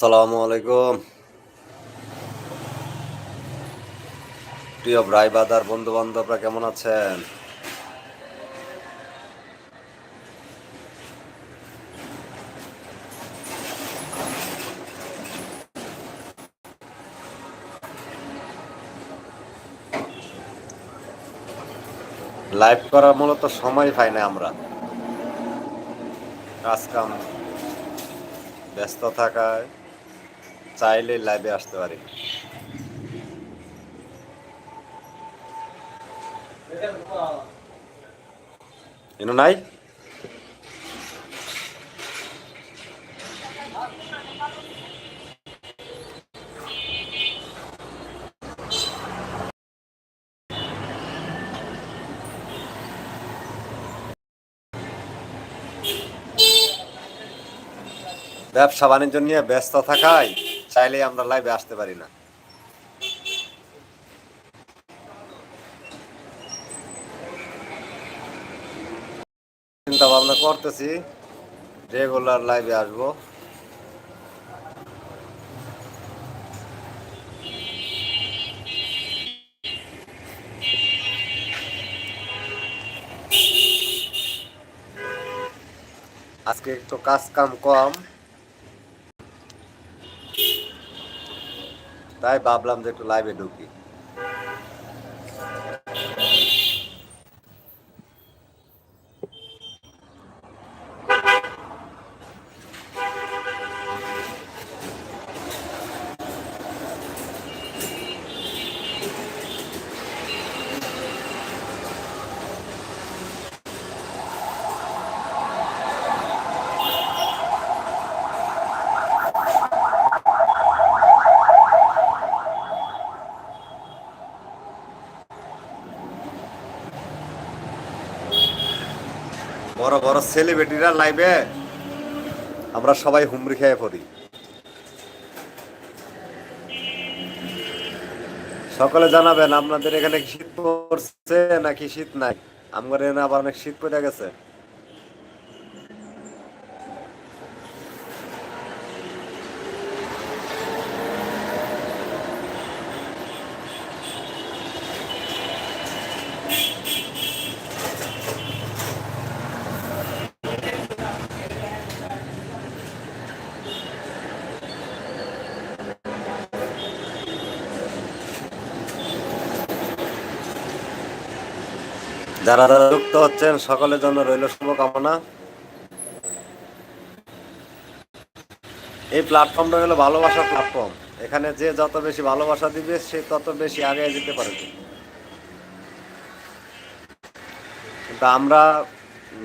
আসসালামু আলাইকুম। প্রিয় ভাই বাদার বন্ধু বান্ধবরা কেমন আছেন? লাইভ করার মূলত সময় পাই না আমরা। কাজ কাম ব্যস্ত থাকায়। চাইলে লাইভে আসতে পারি। ইনো নাই? ব্যবসা বাণিজ্য নিয়ে ব্যস্ত থাকায় চাইলে আমরা লাইভে আসতে পারি না। চিন্তা ভাবনা করতেছি রেগুলার লাইভে আসব। আজকে একটু কাজ কাম কম। তাই ভাবলাম যে একটু লাইভে ঢুকি। বড় সেলিব্রিটিরা লাইভে আমরা সবাই হুমরি খেয়ে পড়ি। সকলে জানাবেন, আপনাদের এখানে শীত পড়ছে নাকি শীত নাই? আমার এখানে আবার অনেক শীত পড়ে গেছে। যারা যারা যুক্ত হচ্ছেন, সকলের জন্য রইল শুভকামনা। এই প্ল্যাটফর্মটা হলো ভালোবাসার প্ল্যাটফর্ম এখানে যে যত বেশি ভালোবাসা দিবে, সে তত বেশি আগে যেতে পারবে। কিন্তু আমরা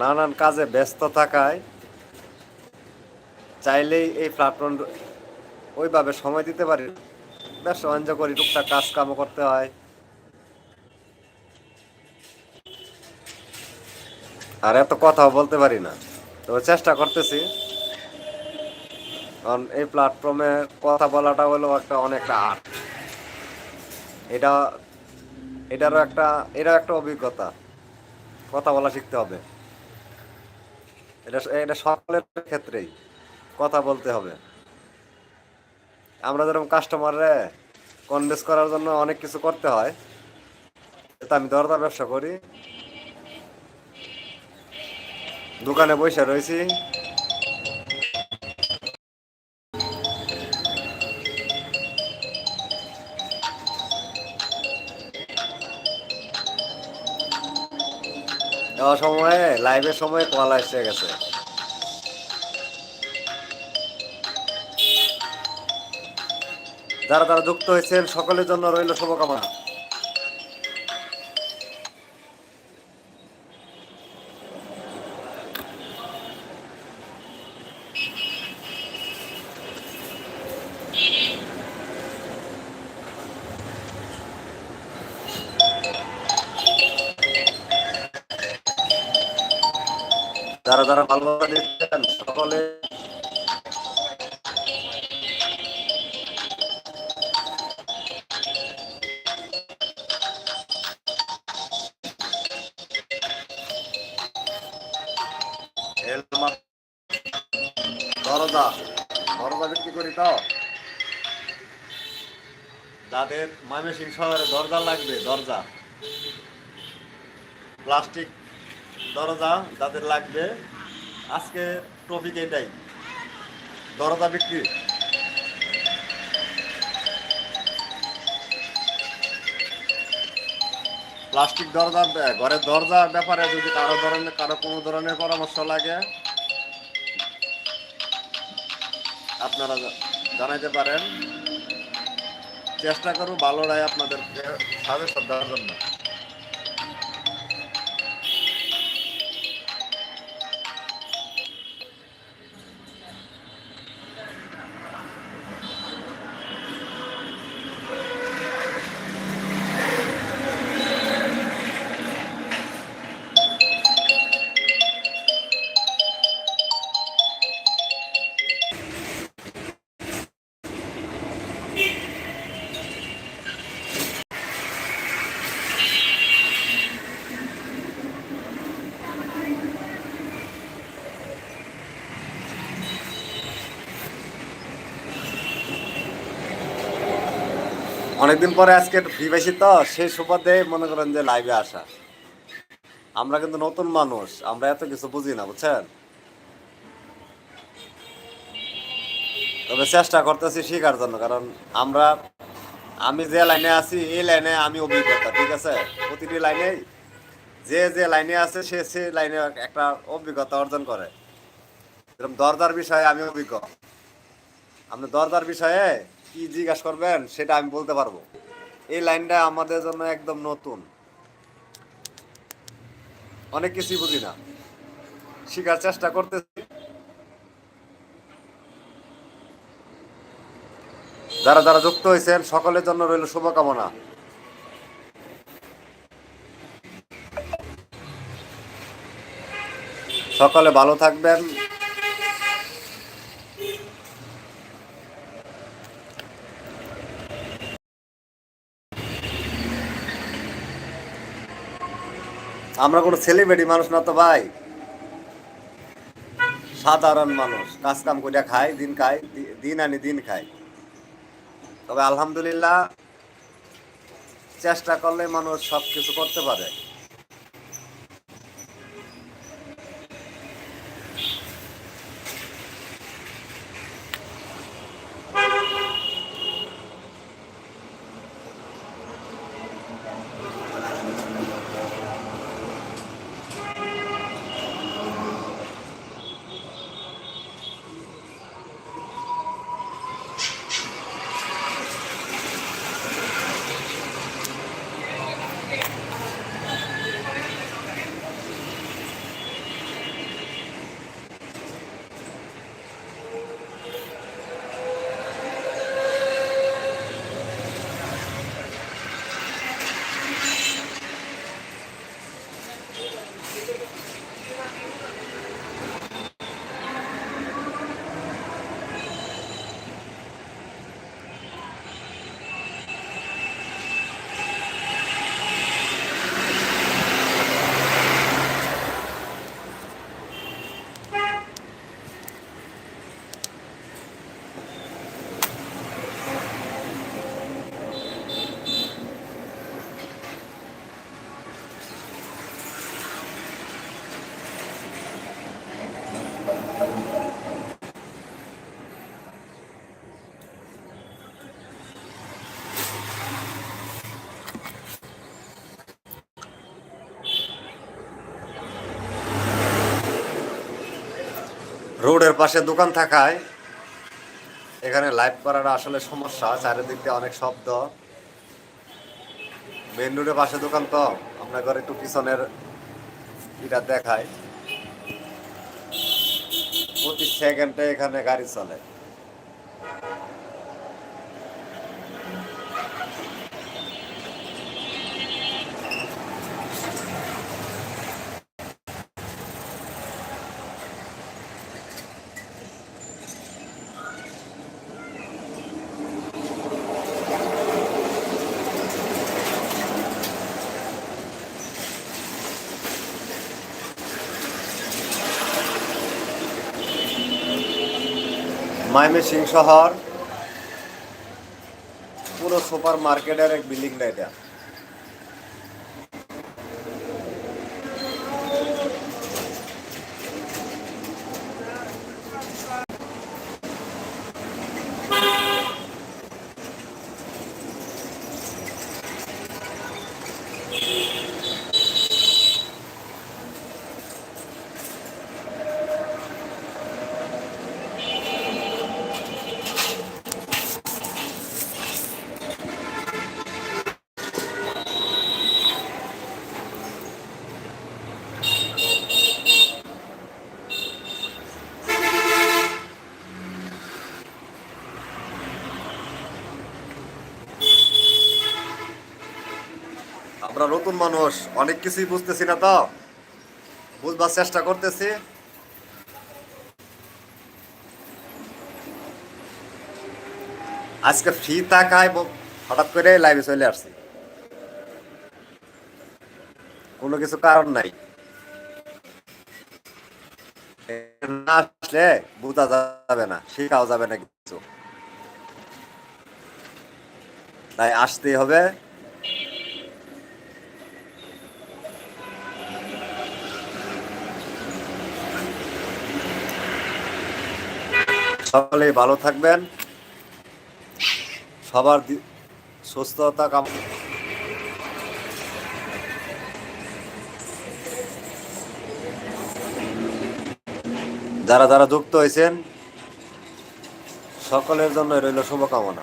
নানান কাজে ব্যস্ত থাকায় চাইলেই এই প্ল্যাটফর্ম ওইভাবে সময় দিতে পারি। ব্যবসা বাণিজ্য করি, টুকটাক কাজ কামও করতে হয়। আর এত কথাও বলতে পারি না। তো চেষ্টা করতেছি। কারণ এই প্ল্যাটফর্মে কথা বলাটা হলো একটা অনেকটা আর্ট এটা, এটারও একটা এটাও একটা অভিজ্ঞতা। কথা বলা শিখতে হবে। এটা এটা সকলের ক্ষেত্রেই কথা বলতে হবে। আমরা যেরকম কাস্টমাররে কনভেন্স করার জন্য অনেক কিছু করতে হয় আমি দরদার ব্যবসা করি। দোকানে বসে রয়েছি। দেওয়ার সময়ে, লাইভের সময় কল এসে গেছে। যারা যারা যুক্ত হয়েছেন, সকলের জন্য রইল শুভকামনা। যারা ভালোবাসা দিচ্ছেন সকলে দরজা দরজা বিক্রি করি তো। যাদের ময়মনসিং শহরে দরজা লাগবে, দরজা। প্লাস্টিক দরজা যাদের লাগবে আজকে টপিক এটাই দরজা বিক্রি। প্লাস্টিক দরজা, ঘরের দরজার ব্যাপারে যদি কারও ধরনের, কারও কোনো ধরনের পরামর্শ লাগে, আপনারা জানাইতে পারেন। চেষ্টা করব ভালো রায় আপনাদেরকে সাজেশন দেওয়ার জন্য। অনেকদিন পরে আজকে ফ্রি তো, সেই সুবাদে মনে করেন যে লাইভে আসা। আমরা কিন্তু নতুন মানুষ, আমরা এত কিছু বুঝি না, বুঝছেন? তবে চেষ্টা করতেছি শেখার জন্য, কারণ আমরা, আমি যে লাইনে আছি, এই লাইনে আমি অভিজ্ঞতা, ঠিক আছে? প্রতিটি লাইনে যে যে লাইনে আছে, সে সে লাইনে একটা অভিজ্ঞতা অর্জন করে। এরকম দরদার বিষয়ে আমি অভিজ্ঞ। আপনি দরদার বিষয়ে কি জিজ্ঞাসা করবেন, সেটা আমি বলতে পারব। এই লাইনটা আমাদের জন্য একদম নতুন। অনেক কিছুই বুঝি না। শিখার চেষ্টা করতেছি। যারা যারা যুক্ত হয়েছেন, সকলের জন্য রইল শুভকামনা। সকলে ভালো থাকবেন। আমরা কোনো সেলিব্রিটি মানুষ না তো ভাই। সাধারণ মানুষ কাজ কাম করে খাই, দিন খাই দিন আনি, দিন খাই। তবে আলহামদুলিল্লাহ, চেষ্টা করলে মানুষ সব কিছু করতে পারে। রোডের পাশে দোকান থাকায় এখানে লাইভ করাটা আসলে সমস্যা, চারিদিকে অনেক শব্দ। মেন রোডের পাশে দোকান তো আপনার ঘরে একটু পিছনের এটা দেখায় প্রতি সেকেন্ডে এখানে গাড়ি চলে। ময়মনসিং শহর পুরো সুপার মার্কেটের এক বিল্ডিংটা এটা আমরা নতুন মানুষ, অনেক কিছুই বুঝতেছি না তো। বুঝবার চেষ্টা করতেছি। আজকে ফ্রি থাকায় হঠাৎ করে লাইভে চলে আসছি। কোনো কিছু কারণ নাই। না আসলে বোঝা যাবে না, শেখাও যাবে না কিছু। তাই আসতেই হবে। সকলেই ভালো থাকবেন। সবার সুস্থতা কাম যারা যারা যুক্ত হয়েছেন সকলের জন্য রইল শুভকামনা।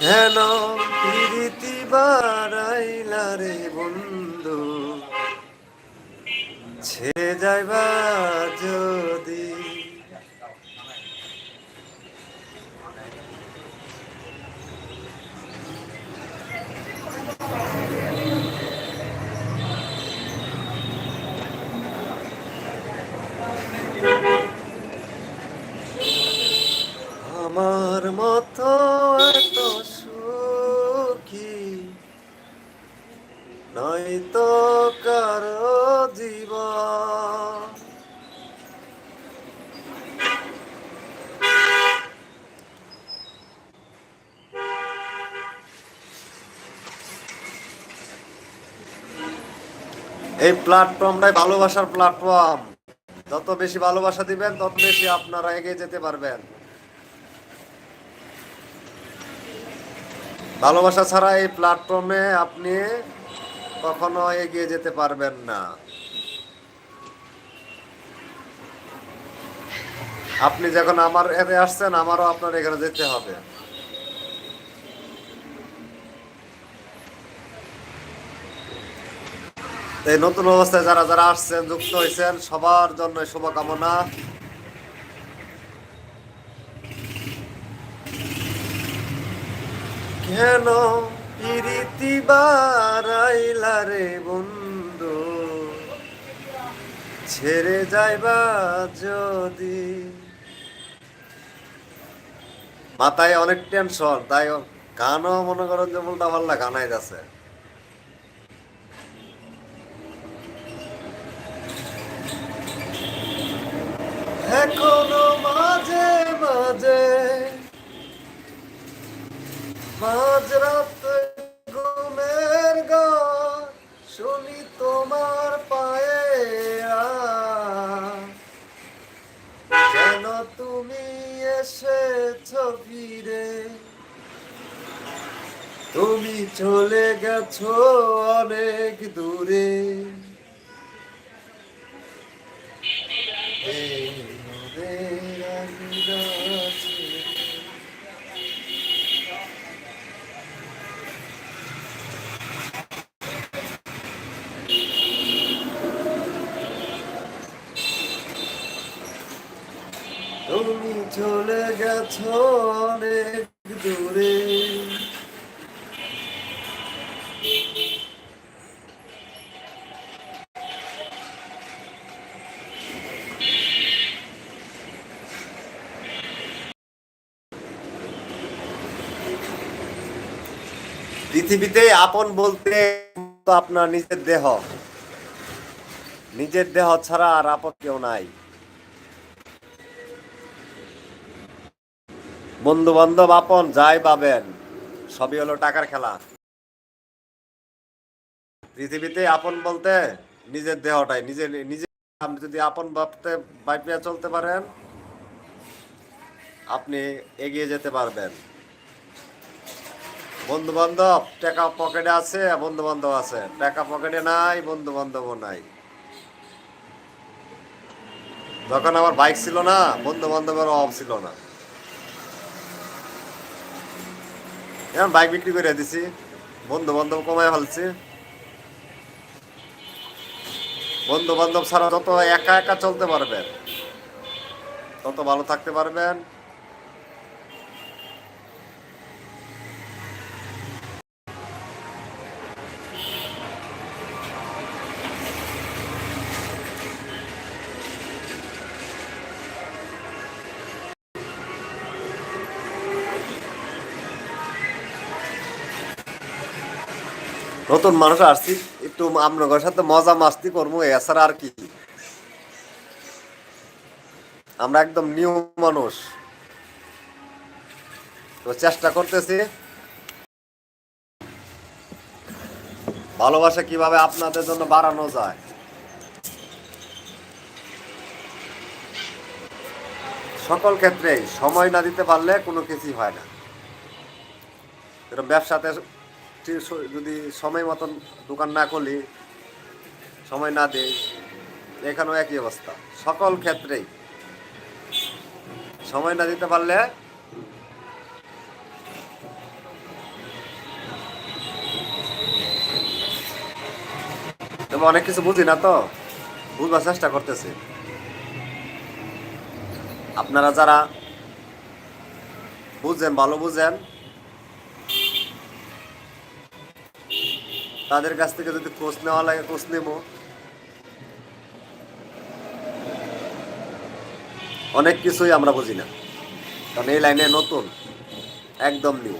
কেন প্রীতি বাড়াইলা রে বন্ধু? ছে যাইবা যদি। আমার মতো এত নয়তো কারও জীবন। এই প্ল্যাটফর্মটাই ভালোবাসার প্ল্যাটফর্ম যত বেশি ভালোবাসা দিবেন, তত বেশি আপনারা এগিয়ে যেতে পারবেন। ভালোবাসা ছাড়া এই প্ল্যাটফর্মে আপনি কখনো এগিয়ে যেতে পারবেন না। আপনি যখন আমার এতে আসছেন, আমারও আপনার এখানে যেতে হবে। এই নতুন অবস্থায় যারা যারা আসছেন, যুক্ত হয়েছেন, সবার জন্য শুভকামনা। কেন বন্ধু, ছেড়ে যাইবা যদি। মাথায় অনেক টেনশন তাই গানও মনে করেন যে উল্টা পাল্লা গানাই যাচ্ছে। এখনও মাঝে মাঝে মাঝরাতে ঘুমের গান শুনি তোমার পায়ে কেন তুমি এসেছ ফিরে? তুমি চলে গেছো অনেক দূরে। দূরে। পৃথিবীতে আপন বলতে আপনার নিজের দেহ। নিজের দেহ ছাড়া আর আপন কেউ নাই। বন্ধু বান্ধব আপন, যাই পাবেন সবই হলো টাকার খেলা। পৃথিবীতে আপন বলতে নিজের দেহটাই নিজের নিজে আপনি যদি আপন ভাবতে বাইপিয়া চলতে পারেন, আপনি এগিয়ে যেতে পারবেন। বন্ধু বান্ধব টাকা পকেটে আছে বন্ধু বান্ধব আছে। টাকা পকেটে নাই বন্ধু বান্ধবও নাই। যখন আমার বাইক ছিল না বন্ধু বান্ধবের অভাব ছিল না। এখন বাইক বিক্রি করে দিছি। বন্ধু বান্ধব কমায় ফেলছি। বন্ধু বান্ধব ছাড়া যত একা একা চলতে পারবেন, তত ভালো থাকতে পারবেন। নতুন মানুষ আসছি, একটু আপনাদের সাথে মজা মাস্তি করব এছাড়া আর কি। আমরা একদম নিউ মানুষ। তো চেষ্টা করতেছি। ভালোবাসা কীভাবে আপনাদের জন্য বাড়ানো যায়? সকল ক্ষেত্রেই সময় না দিতে পারলে কোনো কিছুই হয় না। ব্যবসাতে যদি সময় মতন দোকান না খুলি, সময় না দিই, এখানেও একই অবস্থা। সকল ক্ষেত্রেই। সময় না দিতে পারলে অনেক কিছু বুঝি না তো? বুঝবার চেষ্টা করতেছি। আপনারা যারা বুঝেন, ভালো বুঝেন তাদের কাছ থেকে যদি খোঁজ নেওয়া লাগে কোচ নেব। অনেক কিছুই আমরা বুঝি না। কারণ এই লাইনে নতুন, একদম নিউ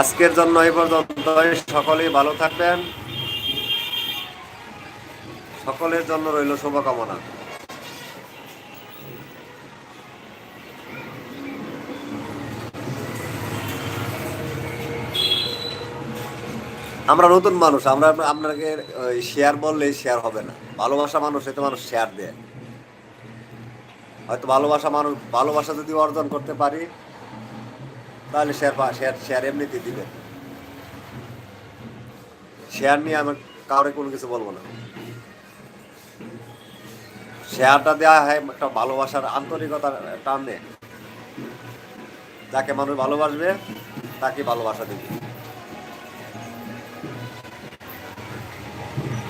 আজকের জন্য এই পর্যন্ত সকলেই ভালো থাকবেন। সকলের জন্য রইল শুভকামনা। আমরা নতুন মানুষ, আমরা আপনাকে শেয়ার বললে শেয়ার হবে না। ভালোবাসা মানুষ, এতে মানুষ শেয়ার দেয়। হয়তো ভালোবাসা মানুষ, ভালোবাসা যদি অর্জন করতে পারি তাহলে শেয়ার শেয়ার শেয়ার এমনিতে দিবে। শেয়ার নিয়ে আমি কাউরে কোনো কিছু বলব না। শেয়ারটা দেওয়া হয় একটা ভালোবাসার আন্তরিকতার টানে। যাকে মানুষ ভালোবাসবে, তাকে ভালোবাসা দেবে।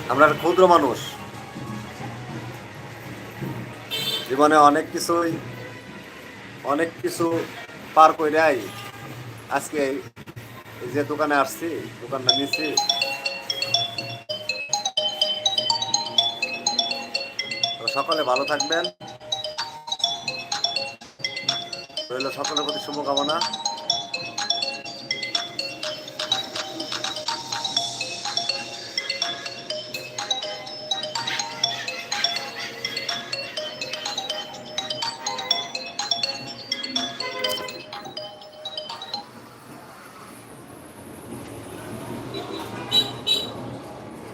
আমরা ক্ষুদ্র মানুষ। জীবনে অনেক কিছুই অনেক কিছু পার করে আজকে যে দোকানে আসছি দোকানটা নিচ্ছি। তো সকলে ভালো থাকবেন। রইল সকলের প্রতি শুভকামনা।